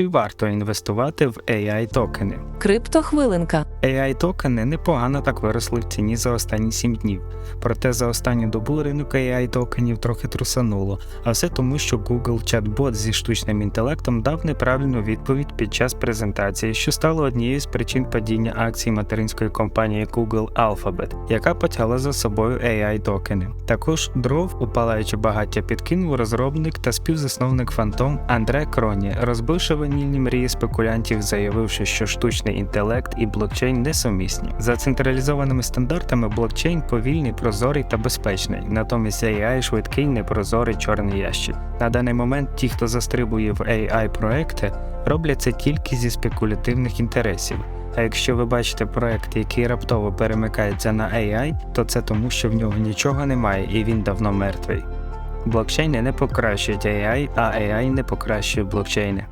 чи варто інвестувати в AI токени? Криптохвилинка. AI токени непогано так виросли в ціні за останні 7 днів. Проте за останню добу ринок AI токенів трохи трусануло, а все тому, що Google чат-бот зі штучним інтелектом дав неправильну відповідь під час презентації, що стало однією з причин падіння акцій материнської компанії Google Alphabet, яка потягла за собою AI токени. Також дров у палаюче багаття підкинув розробник та співзасновник Phantom Андре Кроні, розбивши ванільні мрії спекулянтів, заявивши, що штучний інтелект і блокчейн несумісні. За централізованими стандартами блокчейн повільний, прозорий та безпечний, натомість AI швидкий, непрозорий чорний ящик. На даний момент ті, хто застрибує в AI проекти, роблять це тільки зі спекулятивних інтересів. А якщо ви бачите проект, який раптово перемикається на AI, то це тому, що в нього нічого немає і він давно мертвий. Блокчейни не покращують AI, а AI не покращує блокчейни.